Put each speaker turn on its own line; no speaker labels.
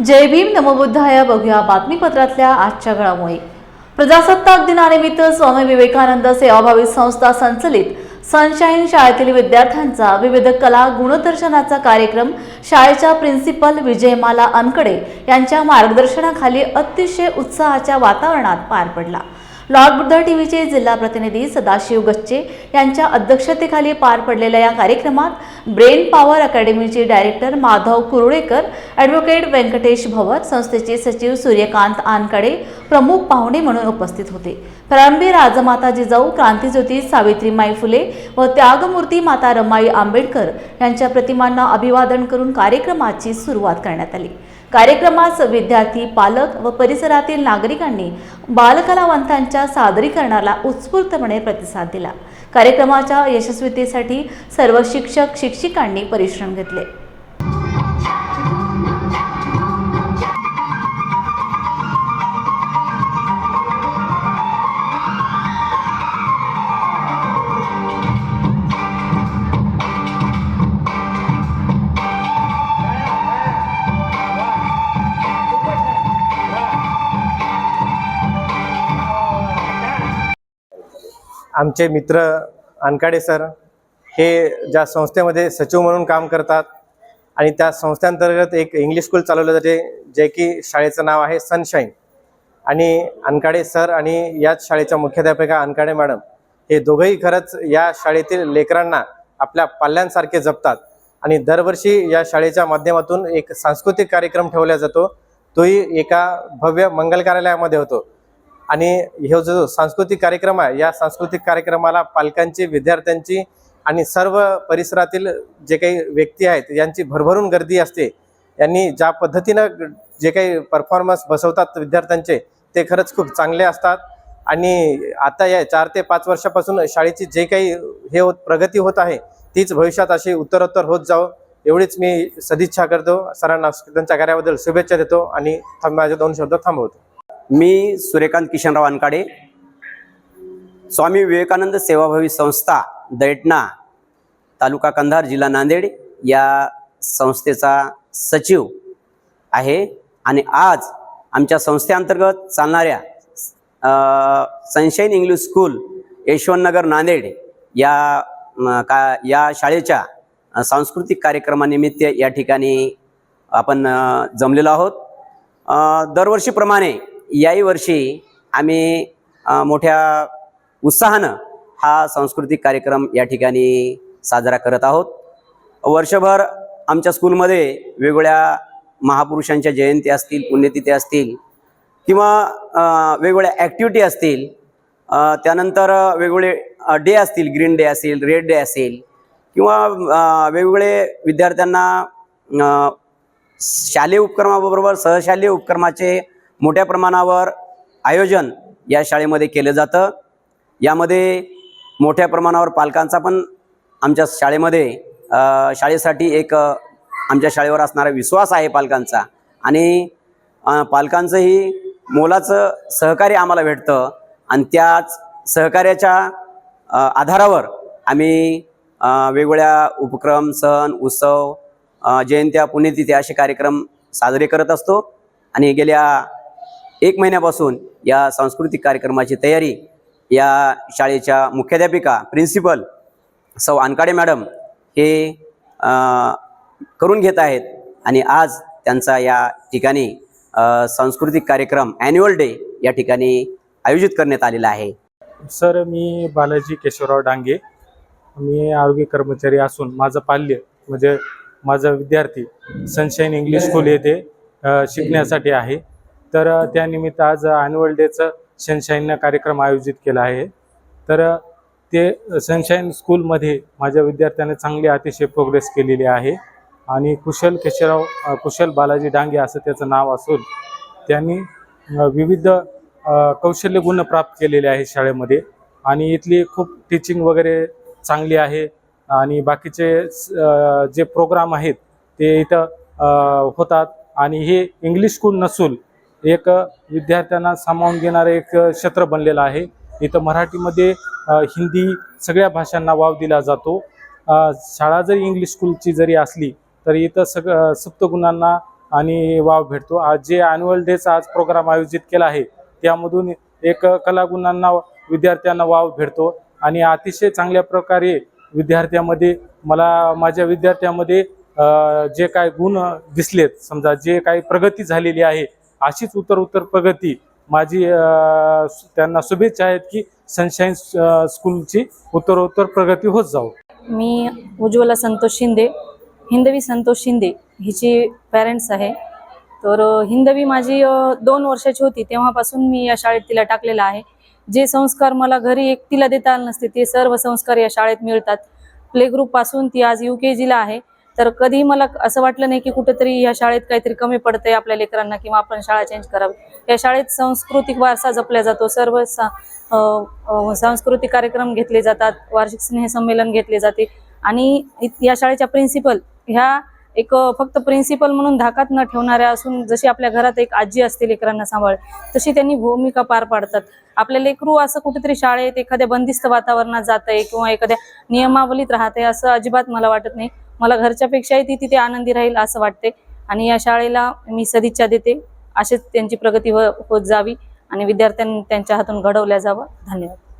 जय भीम नमोबुद्धाय बघूया बातमीपत्रातल्या आजच्या घडामोडी. प्रजासत्ताक दिनानिमित्त स्वामी विवेकानंद सेवाभावी संस्था संचलित सनशाईन शाळेतील विद्यार्थ्यांचा विविध कला गुणदर्शनाचा कार्यक्रम शाळेच्या प्रिन्सिपल विजयमाला अनकडे यांच्या मार्गदर्शनाखाली अतिशय उत्साहाच्या वातावरणात पार पडला. लॉर्ड बुद्ध टीव्हीचे जिल्हा प्रतिनिधी सदाशिव गच्चे यांच्या अध्यक्षतेखाली पार पडलेल्या या कार्यक्रमात ब्रेन पॉवर अकॅडमीचे डायरेक्टर माधव कुरुळेकर ॲडव्होकेट व्यंकटेश भवर संस्थेचे सचिव सूर्यकांत आनकडे प्रमुख पाहुणे म्हणून उपस्थित होते. प्रारंभी राजमाता जिजाऊ क्रांतीज्योती सावित्रीमाई फुले व त्यागमूर्ती माता रमाई आंबेडकर यांच्या प्रतिमांना अभिवादन करून कार्यक्रमाची सुरुवात करण्यात आली. कार्यक्रमास विद्यार्थी पालक व परिसरातील नागरिकांनी बालकलावंतांच्या सादरीकरणाला उत्स्फूर्तपणे प्रतिसाद दिला. कार्यक्रमाच्या यशस्वीतेसाठी सर्व शिक्षक शिक्षिकांनी परिश्रम घेतले.
आमचे मित्र अनकाडे सर हे ज्या संस्थेमध्ये सचिव म्हणून काम करतात आणि त्या संस्थेअंतर्गत एक इंग्लिश स्कूल चालवलं जाते जे की शाळेचं नाव आहे सनशाईन आणि अनकाडे सर आणि याच शाळेच्या मुख्याध्यापिका अनकाडे मॅडम हे दोघंही खरंच या शाळेतील लेकरांना आपल्या पाल्यांसारखे जपतात. आणि दरवर्षी या शाळेच्या माध्यमातून एक सांस्कृतिक कार्यक्रम ठेवला जातो तोही एका भव्य मंगल कार्यालयामध्ये होतो. आणि हे जो सांस्कृतिक कार्यक्रम आहे या सांस्कृतिक कार्यक्रमाला पालकांची विद्यार्थ्यांची आणि सर्व परिसरातील जे काही व्यक्ती आहेत यांची भरभरून गर्दी असते. यांनी ज्या पद्धतीनं जे काही परफॉर्मन्स बसवतात विद्यार्थ्यांचे ते खरंच खूप चांगले असतात. आणि आता या चार ते पाच वर्षापासून शाळेची जे काही हे होत प्रगती होत आहे तीच भविष्यात अशी उत्तरोत्तर होत जावं एवढीच मी सदिच्छा करतो. सरांना त्यांच्या कार्याबद्दल शुभेच्छा देतो आणि थांब- माझे दोन शब्द थांबवतो.
मी सूर्यकांत किशनराव अनकाडे. स्वामी विवेकानंद सेवाभावी संस्था दैटणा तालुका कंधार जिल्हा नांदेड या संस्थेचा सचिव आहे. आणि आज आमच्या संस्थेअंतर्गत चालणाऱ्या sunshine English school Yashwantnagar Nanded या का या शाळेच्या सांस्कृतिक कार्यक्रमानिमित्त या ठिकाणी आपण जमलेलो आहोत. दरवर्षीप्रमाणे याही वर्षी आम्ही मोठ्या उत्साहानं हा सांस्कृतिक कार्यक्रम या ठिकाणी साजरा करत आहोत. वर्षभर आमच्या स्कूलमध्ये वेगवेगळ्या महापुरुषांच्या जयंती असतील पुण्यतिथी असतील किंवा वेगवेगळ्या ॲक्टिव्हिटी असतील त्यानंतर वेगवेगळे डे असतील ग्रीन डे असेल रेड डे असेल किंवा वेगवेगळे विद्यार्थ्यांना शालेय उपक्रमाबरोबर सहशालेय उपक्रमाचे मोठ्या प्रमाणावर आयोजन या शाळेमध्ये केलं जातं. यामध्ये मोठ्या प्रमाणावर पालकांचा पण आमच्या शाळेमध्ये शाळेसाठी एक आमच्या शाळेवर असणारा विश्वास आहे पालकांचा. आणि पालकांचंही मोलाचं सहकार्य आम्हाला भेटतं. आणि त्याच सहकार्याच्या आधारावर आम्ही वेगवेगळ्या उपक्रम सण उत्सव जयंत्या पुण्यतिथी असे कार्यक्रम साजरे करत असतो. आणि गेल्या एक महिन्यापासून या सांस्कृतिक कार्यक्रमाची तयारी या शाळेच्या मुख्याध्यापिका प्रिन्सिपल सौ अनकाडे मॅडम हे करून घेत आहेत. आणि आज त्यांचा या ठिकाणी सांस्कृतिक कार्यक्रम ॲन्युअल डे या ठिकाणी आयोजित करण्यात आलेला आहे.
सर मी बालाजी केशवराव डांगे. मी आरोग्य कर्मचारी असून माझं पाल्य म्हणजे माझा विद्यार्थी सनशाईन इंग्लिश स्कूल येथे शिकण्यासाठी आहे. तर त्यानिमित्त आज ॲन्युअल डेचं सनशाईन कार्यक्रम आयोजित केला आहे. तर ते सनशाईन स्कूलमध्ये माझ्या विद्यार्थ्याने चांगली अतिशय प्रोग्रेस केलेली आहे. आणि कुशल केशवराव कुशल बालाजी डांगे असं त्याचं नाव असून त्यांनी विविध कौशल्य गुण प्राप्त केलेले आहे शाळेमध्ये. आणि इथली खूप टीचिंग वगैरे चांगली आहे. आणि बाकीचे स- जे प्रोग्राम आहेत ते इथं होतात. आणि हे इंग्लिश स्कूल नसून एक विद्यार्थ्यांना सामावून घेणारं एक क्षेत्र बनलेलं आहे. इथं मराठीमध्ये हिंदी सगळ्या भाषांना वाव दिला जातो. शाळा जरी इंग्लिश स्कूलची जरी असली तरी इथं सग सप्तगुणांना आणि वाव भेटतो. आज जे ॲन्युअल डेचा आज प्रोग्राम आयोजित केला आहे त्यामधून एक कलागुणांना विद्यार्थ्यांना वाव भेटतो. आणि अतिशय चांगल्या प्रकारे विद्यार्थ्यामध्ये मला माझ्या विद्यार्थ्यामध्ये जे काय गुण दिसलेत समजा जे काही प्रगती झालेली आहे अशीच उत्तर उत्तर प्रगती माझी त्यांना शुभेच्छा आहेत की सनशाईन स्कूलची उत्तरोत्तर प्रगती होत जाऊ
मी उज्ज्वला संतोष शिंदे हिंदवी संतोष शिंदे हिची पॅरेंट्स आहे. तर हिंदवी माझी दोन वर्षाची होती तेव्हापासून मी या शाळेत तिला टाकलेलं आहे. जे संस्कार मला घरी एकटीला देता आले नसते ते सर्व संस्कार या शाळेत मिळतात. प्ले ग्रुपपासून ती आज यू के जीला आहे. तर कधीही मला असं वाटलं नाही की कुठेतरी या शाळेत काहीतरी कमी पडतंय आपल्या लेकरांना किंवा आपण शाळा चेंज करावी. या शाळेत सांस्कृतिक वारसा जपला जातो. सर्व सा सांस्कृतिक कार्यक्रम घेतले जातात. वार्षिक स्नेहसंमेलन घेतले जाते. आणि या शाळेच्या प्रिन्सिपल ह्या एक फक्त प्रिन्सिपल म्हणून धाकात न ठेवणाऱ्या असून जशी आपल्या घरात एक आजी असते लेकरांना सांभाळ तशी त्यांनी भूमिका पार पाडतात. आपल्या लेकरू असं कुठेतरी शाळेत एखाद्या बंदिस्त वातावरणात जात आहे किंवा एखाद्या नियमावलीत राहत आहे असं अजिबात मला वाटत नाही. मला घरच्यापेक्षाही ती तिथे आनंदी राहील असं वाटते. आणि या शाळेला मी सदिच्छा देते. अशीच त्यांची प्रगती हो-, होत जावी आणि विद्यार्थ्यांनी त्यांच्या हातून घडवल्या जावं. धन्यवाद.